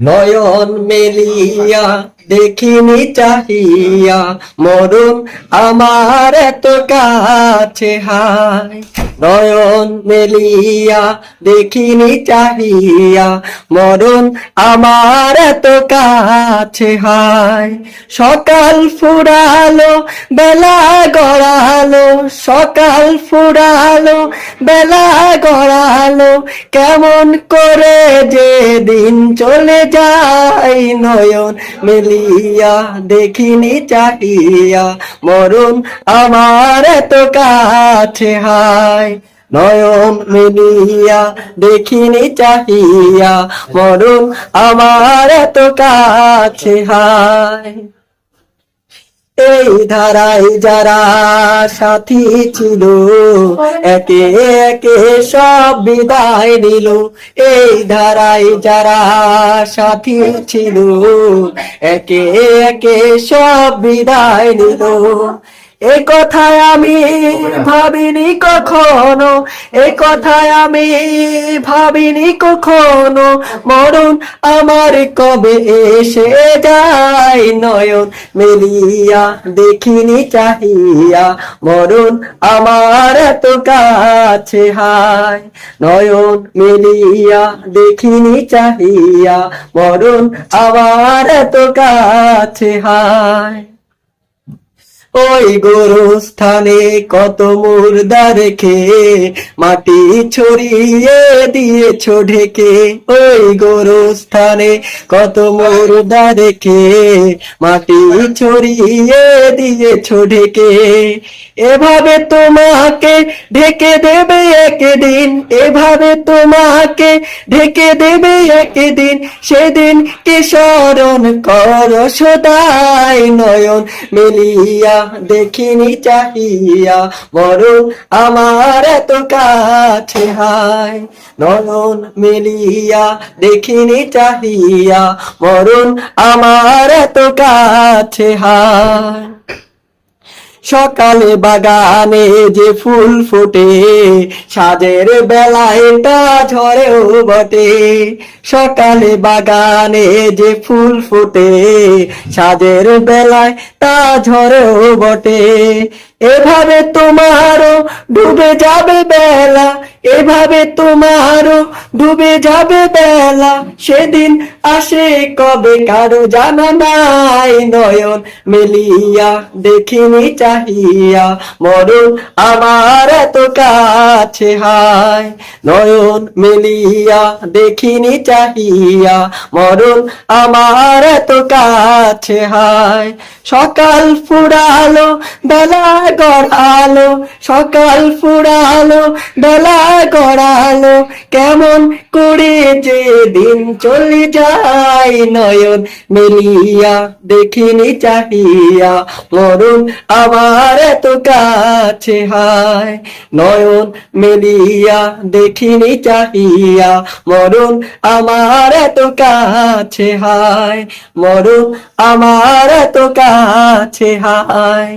নয়ন মেলিয়া দেখিনি চাহিয়া মরুন আমার এত কাছে হায়। নয়ন মেলিয়া দেখিনি চাহিয়া মরুন আমার এত কাছে হায়। সকাল ফুরালো, বেলা গড়ালো, সকাল ফুরালো, বেলা গড়ালো কেমন করে যে দিন চলে যায় নয়ন মেলিয়া, দেখিনি চাহিয়া মরুন আমার এত কাছে হায়। নয়ন মিলিয়া, দেখিনি চাহিয়া মরুন আমার এত কাছে হায়। এই ধারায় যারা সাথী ছিল, একে একে সব বিদায় নিল। এই ধারায় যারা সাথী ছিল, একে একে সব বিদায় নিল। এ কথায় আমি ভাবিনি কখনো এ কথায় আমি ভাবিনি কখনো মরণ আমার কবে এসে যায় নয়ন মেলিয়া দেখিনি চাহিয়া মরণ আমার এত কাছে হায় নয়ন মেলিয়া দেখিনি চাহিয়া মরণ আমার এত কাছে হায়। ওই গোরস্থানে কত মুর্দা রেখে মাটি ছড়িয়ে দিয়েছ ঢেকে। ওই গোরস্থানে কত মুর্দা রেখে মাটি ছড়িয়ে দিয়েছ ঢেকে। এভাবে তোমাকে ঢেকে দেবে একদিন, এভাবে তোমাকে ঢেকে দেবে একদিন। সেদিন কে স্মরণ কর সদাই নয়ন মেলিয়া দেখিনি চাহিয়া মরণ আমার এত কাছে হায়। নয়ন মিলিয়া দেখিনি চাহিয়া মরণ আমার এত কাছে হায়। সকালে বাগানে যে ফুল ফোটে, সাজের বেলায় তা ঝরেও বটে। সকালে বাগানে যে ফুল ফোটে, সাজের বেলায় তা ঝরেও বটে। এভাবে তোমারও ডুবে যাবে বেলা এভাবে তোমারও ডুবে যাবে বেলা। সেদিন আসে কবে কারও জানা নাই নয়ন মেলিয়া, দেখিনি চাহিয়া। মরণ আমার এত কাছে হায়। নয়ন মেলিয়া, দেখিনি চাহিয়া। মরণ আমার এত কাছে হায়। সকাল ফুরালো, বেলা গড়ালো। সকাল ফুরালো বেলা গড়ালো। কেমন করে যে দিন চলে যায়, নয়ন মেলিয়া দেখিনি চাহিয়া। মরণ আমার এত কাছে হায়, নয়ন মেলিয়া দেখিনি চাহিয়া। মরণ আমার এত কাছে হায়, মরণ আমার এত কাছে হায়।